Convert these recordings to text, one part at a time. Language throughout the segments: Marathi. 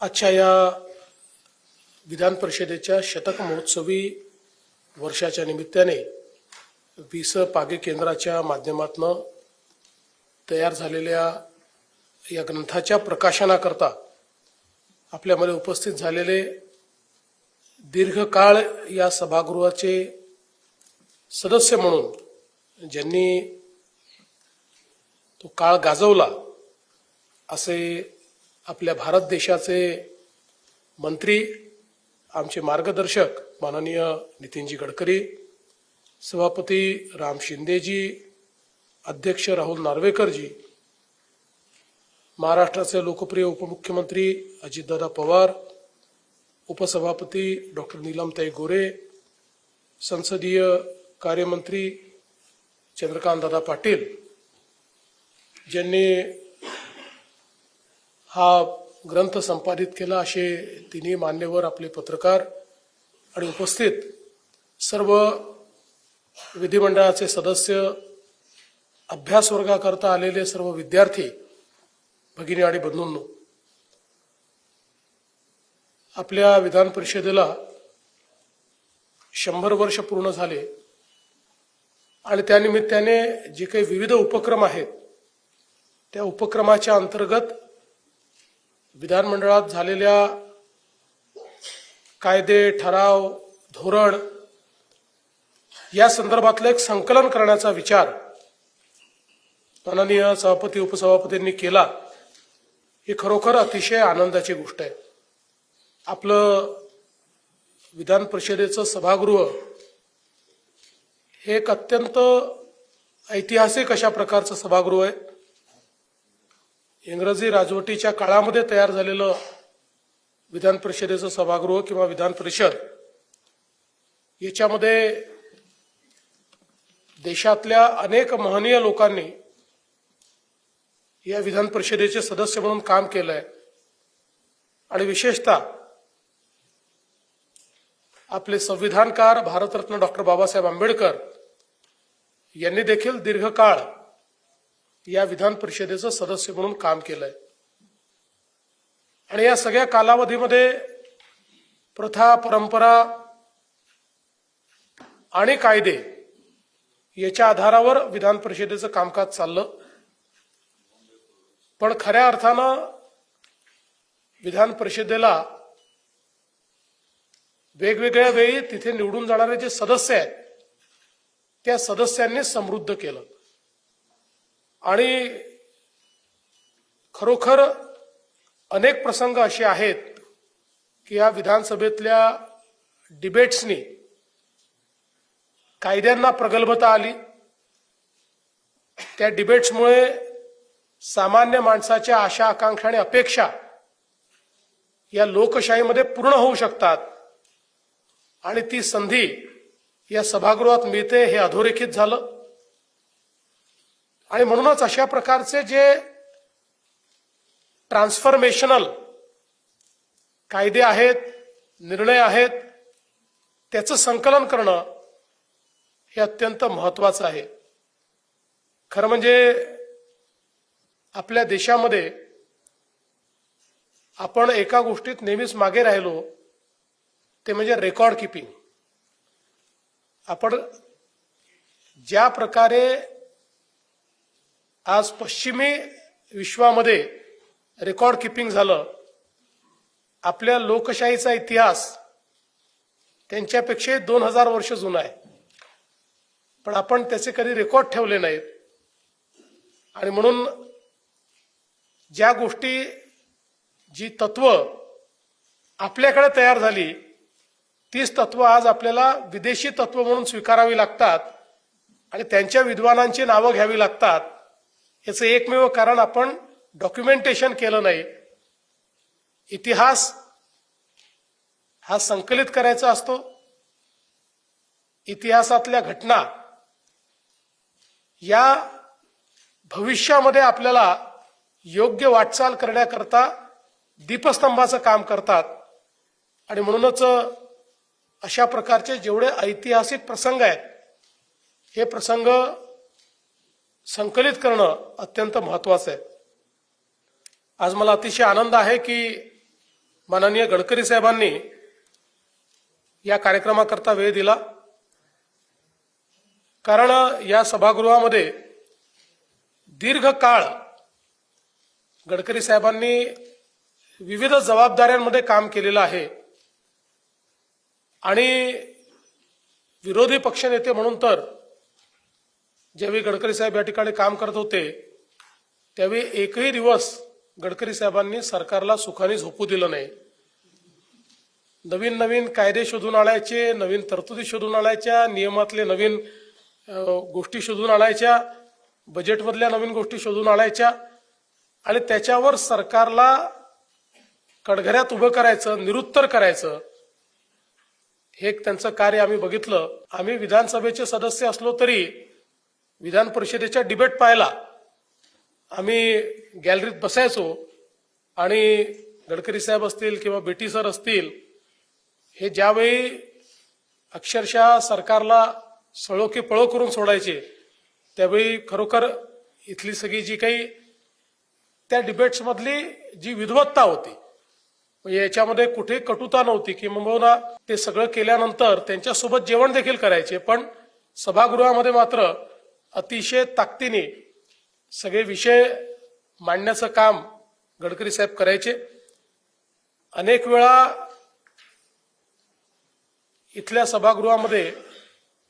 आजच्या या विधान परिषदेच्या शतक महोत्सवी वर्षाच्या निमित्ताने विस पागे केंद्राच्या माध्यमातून तयार झालेल्या या ग्रंथाच्या प्रकाशनाकरता आपल्यामध्ये उपस्थित झालेले दीर्घकाळ या सभागृहाचे सदस्य म्हणून ज्यांनी तो काळ गाजवला असे आपल्या भारत देशाचे मंत्री आमचे मार्गदर्शक माननीय नितीनजी गडकरी सभापती राम शिंदेजी अध्यक्ष राहुल नार्वेकरजी महाराष्ट्राचे लोकप्रिय उपमुख्यमंत्री अजितदादा पवार उपसभापती डॉक्टर नीलमताई गोरे संसदीय कार्यमंत्री चंद्रकांतदादा पाटील ज्यांनी हा ग्रंथ संपादित केला असे तिन्ही मान्यवर आपले पत्रकार आणि उपस्थित सर्व विधिमंडळाचे सदस्य अभ्यास वर्गाकरता आलेले सर्व विद्यार्थी भगिनी आणि बंधूंनो आपल्या विधान परिषदेला शंभर वर्ष पूर्ण झाले आणि त्यानिमित्ताने जे काही विविध उपक्रम आहेत त्या उपक्रमाच्या अंतर्गत विधानमंडळात झालेल्या कायदे ठराव धोरण या संदर्भातलं एक संकलन करण्याचा विचार माननीय सभापती उपसभापतींनी केला ही खरोखर अतिशय आनंदाची गोष्ट आहे. आपलं विधान परिषदेचं सभागृह हे एक अत्यंत ऐतिहासिक अशा प्रकारचं सभागृह आहे. इंग्रजी राजवटीच्या काळामध्ये तयार झालेलं विधान परिषदेचं सभागृह किंवा विधान परिषद याच्यामध्ये देशातल्या अनेक महनीय लोकांनी या विधान परिषदेचे सदस्य म्हणून काम केलंय. आणि विशेषतः आपले संविधानकार भारतरत्न डॉक्टर बाबासाहेब आंबेडकर यांनी देखील दीर्घकाळ या विधान परिषदेचं सदस्य म्हणून काम केलंय. आणि या सगळ्या कालावधीमध्ये प्रथा परंपरा आणि कायदे याच्या आधारावर विधान परिषदेचं कामकाज चाललं. पण खऱ्या अर्थानं विधान परिषदेला वेगवेगळ्या वेळी तिथे निवडून जाणारे जे सदस्य आहेत त्या सदस्यांनी समृद्ध केलं. आणि खरोखर अनेक प्रसंग असे आहेत की या विधानसभेतल्या डिबेट्सनी कायद्यांना प्रगल्भता आली. त्या डिबेट्समुळे सामान्य माणसाच्या आशा आकांक्षा आणि अपेक्षा या लोकशाहीमध्ये पूर्ण होऊ शकतात आणि ती संधी या सभागृहात मिळते हे अधोरेखित झालं. आणि म्हणूनच अशा प्रकारचे जे ट्रान्सफॉर्मेशनल कायदे आहेत निर्णय आहेत त्याचं संकलन करणं हे अत्यंत महत्वाचं आहे. खरं म्हणजे आपल्या देशामध्ये आपण एका गोष्टीत नेहमीच मागे राहिलो ते म्हणजे रेकॉर्ड किपिंग. आपण ज्या प्रकारे आज पश्चिमी विश्वामध्ये रेकॉर्ड किपिंग झालं. आपल्या लोकशाहीचा इतिहास त्यांच्यापेक्षा दोन हजार वर्ष जुना आहे. पण आपण त्याचे कधी रेकॉर्ड ठेवले नाहीत. आणि म्हणून ज्या गोष्टी जी तत्व आपल्याकडे तयार झाली तीच तत्व आज आपल्याला विदेशी तत्व म्हणून स्वीकारावी लागतात आणि त्यांच्या विद्वानांची नावं घ्यावी लागतात. याचं एकमेव कारण आपण डॉक्युमेंटेशन केलं नाही. इतिहास हा संकलित करायचा असतो. इतिहासातल्या घटना या भविष्यामध्ये आपल्याला योग्य वाटचाल करण्याकरता दीपस्तंभाचं काम करतात. आणि म्हणूनच अशा प्रकारचे जेवढे ऐतिहासिक प्रसंग आहेत हे प्रसंग संकलित करणं अत्यंत महत्वाचं आहे. आज मला अतिशय आनंद आहे की माननीय गडकरी साहेबांनी या कार्यक्रमाकरता वेळ दिला. कारण या सभागृहामध्ये दीर्घ काळ गडकरी साहेबांनी विविध जबाबदाऱ्यांमध्ये काम केलेलं आहे. आणि विरोधी पक्षनेते म्हणून तर ज्यावेळी गडकरी साहेब या ठिकाणी काम करत होते त्यावेळी एकही दिवस गडकरी साहेबांनी सरकारला सुखाने झोपू दिलं नाही. नवीन नवीन कायदे शोधून आणायचे नवीन तरतुदी शोधून आणायच्या नियमातले नवीन गोष्टी शोधून आणायच्या बजेटमधल्या नवीन गोष्टी शोधून आणायच्या आणि त्याच्यावर सरकारला कडघऱ्यात उभं करायचं निरुत्तर करायचं हे त्यांचं कार्य आम्ही बघितलं. आम्ही विधानसभेचे सदस्य असलो तरी विधान परिषदेच्या डिबेट पाहायला आम्ही गॅलरीत बसायचो आणि गडकरी साहेब असतील किंवा बेटी सर असतील हे ज्यावेळी अक्षरशः सरकारला सळो की पळो करून सोडायचे त्यावेळी खरोखर इथली सगळी जी काही त्या डिबेट्समधली जी विद्वत्ता होती म्हणजे याच्यामध्ये कुठे कटुता नव्हती किंबहुना ते सगळं केल्यानंतर त्यांच्यासोबत जेवण देखील करायचे पण सभागृहामध्ये मात्र अतिशय ताकदीने सगळे विषय मांडण्याचं काम गडकरी साहेब करायचे. अनेक वेळा इथल्या सभागृहामध्ये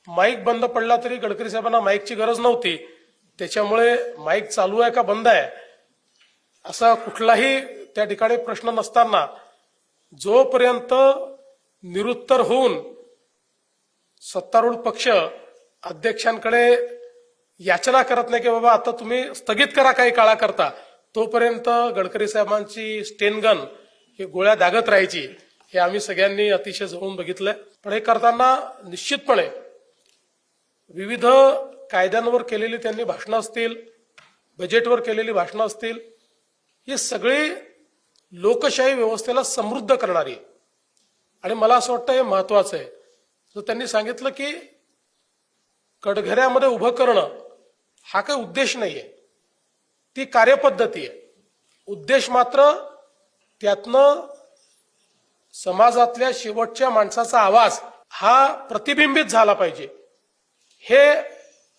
माईक बंद पडला तरी गडकरी साहेबांना माईकची गरज नव्हती. त्याच्यामुळे माईक चालू आहे का बंद आहे? असा कुठलाही त्या ठिकाणी प्रश्न नसताना जोपर्यंत निरुत्तर होऊन सत्तारूढ पक्ष अध्यक्षांकडे याचना करत नाही की बाबा आता तुम्ही स्थगित करा काही काळाकरता तोपर्यंत गडकरी साहेबांची स्टेनगन ही गोळ्या दागत राहायची हे आम्ही सगळ्यांनी अतिशय जवळून बघितलंय. पण हे करताना निश्चितपणे विविध कायद्यांवर केलेली त्यांनी भाषणं असतील बजेटवर केलेली भाषणं असतील ही सगळी लोकशाही व्यवस्थेला समृद्ध करणारी. आणि मला असं वाटतं हे महत्वाचं आहे. त्यांनी सांगितलं की कडघऱ्यामध्ये उभं करणं हा काही उद्देश नाहीये. ती कार्यपद्धती आहे. उद्देश मात्र त्यातनं समाजातल्या शेवटच्या माणसाचा आवाज हा प्रतिबिंबित झाला पाहिजे. हे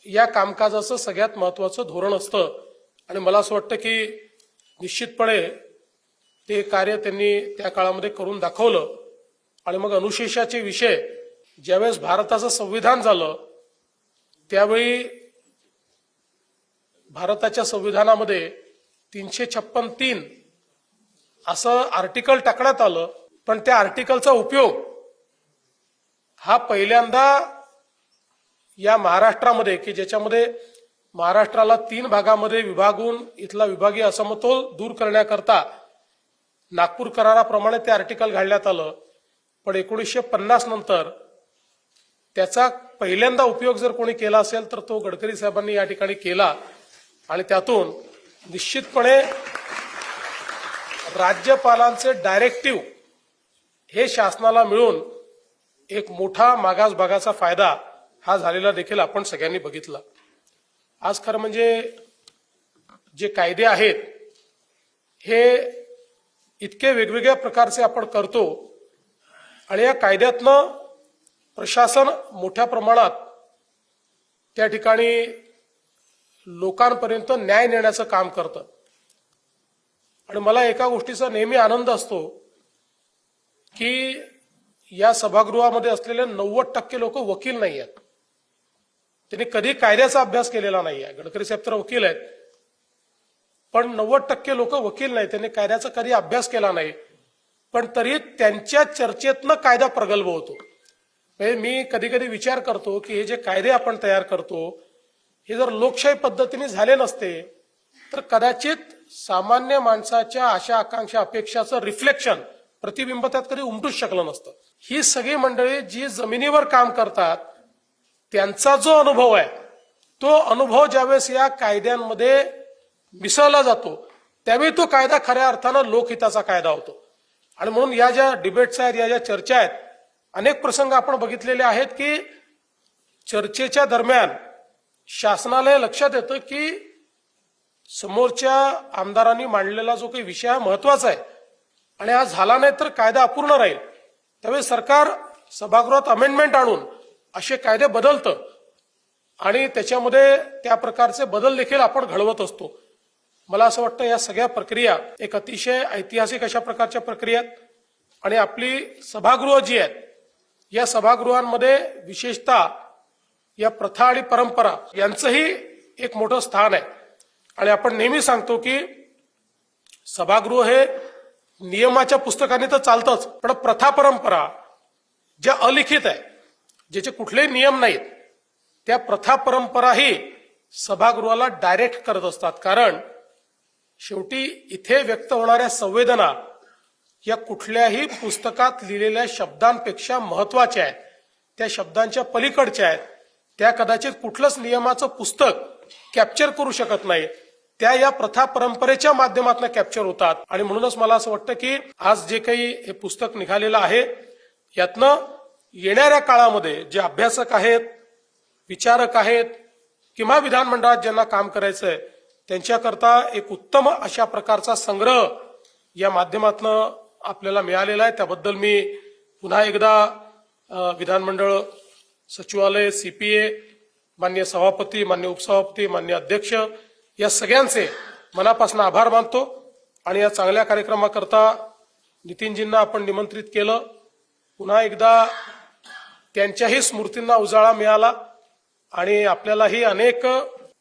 या कामकाजाचं सगळ्यात महत्वाचं धोरण असतं. आणि मला असं वाटतं की निश्चितपणे ते कार्य त्यांनी त्या काळामध्ये करून दाखवलं. आणि मग अनुशेषाचे विषय ज्यावेळेस भारताचं संविधान झालं त्यावेळी भारताच्या संविधानामध्ये तीनशे छप्पन तीन असं आर्टिकल टाकण्यात आलं पण त्या आर्टिकलचा उपयोग हा पहिल्यांदा या महाराष्ट्रामध्ये की ज्याच्यामध्ये महाराष्ट्राला तीन भागामध्ये विभागून इथला विभागीय असमतोल दूर करण्याकरता नागपूर कराराप्रमाणे ते आर्टिकल घालण्यात आलं. पण एकोणीसशे पन्नास नंतर त्याचा पहिल्यांदा उपयोग जर कोणी केला असेल तर तो गडकरी साहेबांनी या ठिकाणी केला. आणि त्यातून निश्चितपणे राज्यपालांचे डायरेक्टिव्ह हे शासनाला मिळून एक मोठा मागास भागाचा फायदा हा झालेला देखील आपण सगळ्यांनी बघितला. आज खरं म्हणजे जे कायदे आहेत हे इतके वेगवेगळ्या प्रकारचे आपण करतो आणि या कायद्यातनं प्रशासन मोठ्या प्रमाणात त्या ठिकाणी लोकांपर्यंत न्याय नेण्याचं काम करतं. आणि मला एका गोष्टीचा नेहमी आनंद असतो की या सभागृहामध्ये असलेले नव्वद टक्के लोक वकील नाही आहेत. त्यांनी कधी कायद्याचा अभ्यास केलेला नाही आहे गडकरी साहेब तर वकील आहेत. पण नव्वद टक्के लोक वकील नाही त्यांनी कायद्याचा कधी अभ्यास केला नाही. पण तरी त्यांच्या चर्चेतनं कायदा प्रगल्भ होतो. म्हणजे मी कधी कधी विचार करतो की हे जे कायदे आपण तयार करतो हे जर लोकशाही पद्धतीने झाले नसते तर कदाचित सामान्य माणसाच्या आशा आकांक्षा अपेक्षाचं रिफ्लेक्शन प्रतिबिंब त्यात कधी उमटूच शकलं नसतं. ही सगळी मंडळी जी जमिनीवर काम करतात त्यांचा जो अनुभव आहे तो अनुभव ज्यावेळेस या कायद्यांमध्ये मिसळला जातो त्यावेळी तो कायदा खऱ्या अर्थानं लोकहिताचा कायदा होतो. आणि म्हणून या ज्या डिबेट्स आहेत या ज्या चर्चा आहेत अनेक प्रसंग आपण बघितलेले आहेत की चर्चेच्या दरम्यान शासनाला हे लक्षात येतं की समोरच्या आमदारांनी मांडलेला जो काही विषय हा महत्त्वाचा आहे आणि हा झाला नाही तर कायदा अपूर्ण राहील. त्यावेळी सरकार सभागृहात अमेंडमेंट आणून असे कायदे बदलतं आणि त्याच्यामध्ये त्या प्रकारचे बदल देखील आपण घडवत असतो. मला असं वाटतं या सगळ्या प्रक्रिया एक अतिशय ऐतिहासिक अशा प्रकारच्या प्रक्रिया आहेत आणि आपली सभागृह जी आहेत या सभागृहांमध्ये विशेषतः या प्रथा आणि परंपरा यांचंही एक मोठं स्थान आहे. आणि आपण नेहमी सांगतो की सभागृह हे नियमाच्या पुस्तकाने तर चालतंच पण प्रथा परंपरा ज्या अलिखित आहे ज्याचे कुठलेही नियम नाहीत त्या प्रथा परंपराही सभागृहाला डायरेक्ट करत असतात. कारण शेवटी इथे व्यक्त होणाऱ्या संवेदना या कुठल्याही पुस्तकात लिहिलेल्या शब्दांपेक्षा महत्त्वाच्या आहेत. त्या शब्दांच्या पलीकडच्या आहेत. त्या कदाचित कुठलंच नियमाचं पुस्तक कॅप्चर करू शकत नाही. त्या या प्रथा परंपरेच्या माध्यमातून कॅप्चर होतात. आणि म्हणूनच मला असं वाटतं की आज जे काही हे पुस्तक निघालेलं आहे यातनं येणाऱ्या काळामध्ये जे अभ्यासक आहेत विचारक आहेत किंवा विधानमंडळात ज्यांना काम करायचं आहे त्यांच्याकरता एक उत्तम अशा प्रकारचा संग्रह या माध्यमातनं आपल्याला मिळालेला आहे. त्याबद्दल मी पुन्हा एकदा विधानमंडळ सचिवालय सीपीए मान्य सभापती मान्य उपसभापती मान्य अध्यक्ष या सगळ्यांचे मनापासून आभार मानतो आणि या चांगल्या कार्यक्रमाकरता नितीनजींना आपण निमंत्रित केलं. पुन्हा एकदा त्यांच्याही स्मृतींना उजाळा मिळाला आणि आपल्यालाही अनेक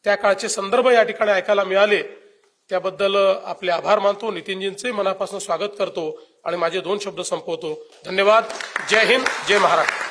त्या काळचे संदर्भ या ठिकाणी ऐकायला मिळाले. त्याबद्दल आपले आभार मानतो. नितीनजींचे मनापासून स्वागत करतो आणि माझे दोन शब्द संपवतो. धन्यवाद. जय हिंद. जय महाराष्ट्र.